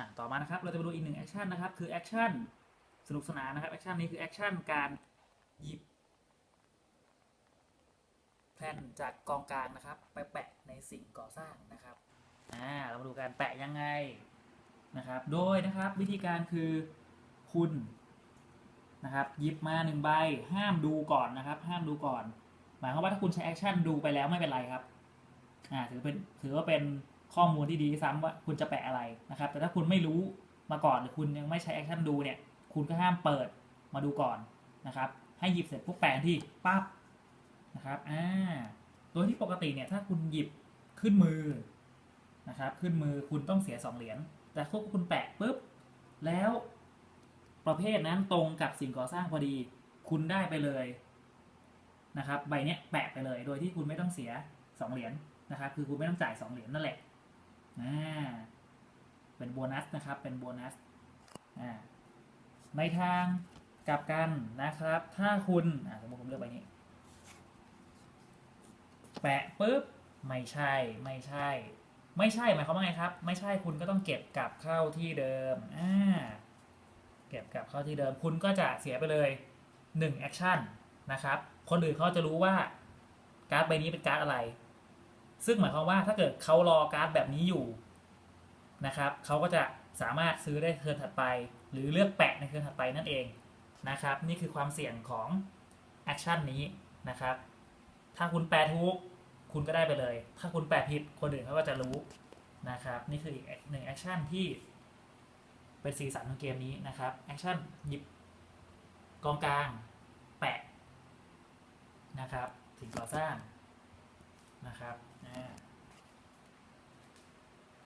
อะต่อมานะครับเราจะมาดูอีกหนึ่งแอคชั่นนะครับคือแอคชั่นสนุกสนานนะครับแอคชั่นนี้คือแอคชั่นการหยิบแผ่นจากกองกลางนะครับ ไปแปะในสิ่งก่อสร้างนะครับอ่าเรามาดูการแปะยังไงนะครับ โดยนะครับวิธีการคือคุณนะครับหยิบมาหนึ่งใบห้ามดูก่อนนะครับ ห้ามดูก่อน หมายความว่าถ้าคุณใช้แอคชั่นดูไปแล้วไม่เป็นไรครับอ่าถือเป็นถือว่าเป็น ข้อมูลที่ดีซ้ำว่าคุณจะแปะอะไรนะครับ แต่ถ้าคุณไม่รู้มาก่อนหรือคุณยังไม่ใช้แอคชั่นดูเนี่ย คุณก็ห้ามเปิดมาดูก่อนนะครับ ให้หยิบเสร็จปุ๊บแปะที่ปั๊บนะครับ อ่า โดยที่ปกติเนี่ยถ้าคุณหยิบขึ้นมือนะครับ ขึ้นมือคุณต้องเสียสองเหรียญ แต่ถ้าคุณแปะปุ๊บ แล้วประเภทนั้นตรงกับสิ่งก่อสร้างพอดี คุณได้ไปเลยนะครับ ใบเนี้ยแปะไปเลย โดยที่คุณไม่ต้องเสียสองเหรียญนะครับ คือคุณไม่ต้องจ่ายสองเหรียญนั่นแหละ อ่าเป็นโบนัสนะครับ เป็นโบนัสอ่าในทางกลับกันนะครับ ถ้าคุณสมมติผมเลือกใบนี้ แปะปุ๊บ ไม่ใช่ ไม่ใช่ ไม่ใช่หมายความว่าไงครับ ไม่ใช่คุณก็ต้องเก็บกลับเข้าที่เดิมอ่าเก็บกลับเข้าที่เดิม คุณก็จะเสียไปเลย1แอคชั่นนะครับ คนอื่นเขาจะรู้ว่าการ์ดใบนี้เป็นการ์ดอะไร ซึ่งหมายความว่าถ้าเกิดเขารอการ์ดแบบนี้อยู่นะครับเขาก็จะสามารถซื้อได้เทิร์นถัดไป หรือเลือกแปะในเทิร์นถัดไปนั่นเองนะครับ นี่คือความเสี่ยงของแอคชั่นนี้นะครับ ถ้าคุณแปลถูกคุณก็ได้ไปเลย ถ้าคุณแปลผิดคนอื่นเขาก็จะรู้นะครับ นี่คืออีกหนึ่งแอคชั่นที่เป็นสีสันของเกมนี้นะครับแอคชั่นหยิบกองกลางแปะนะครับสิ่งก่อสร้าง นะครับอ่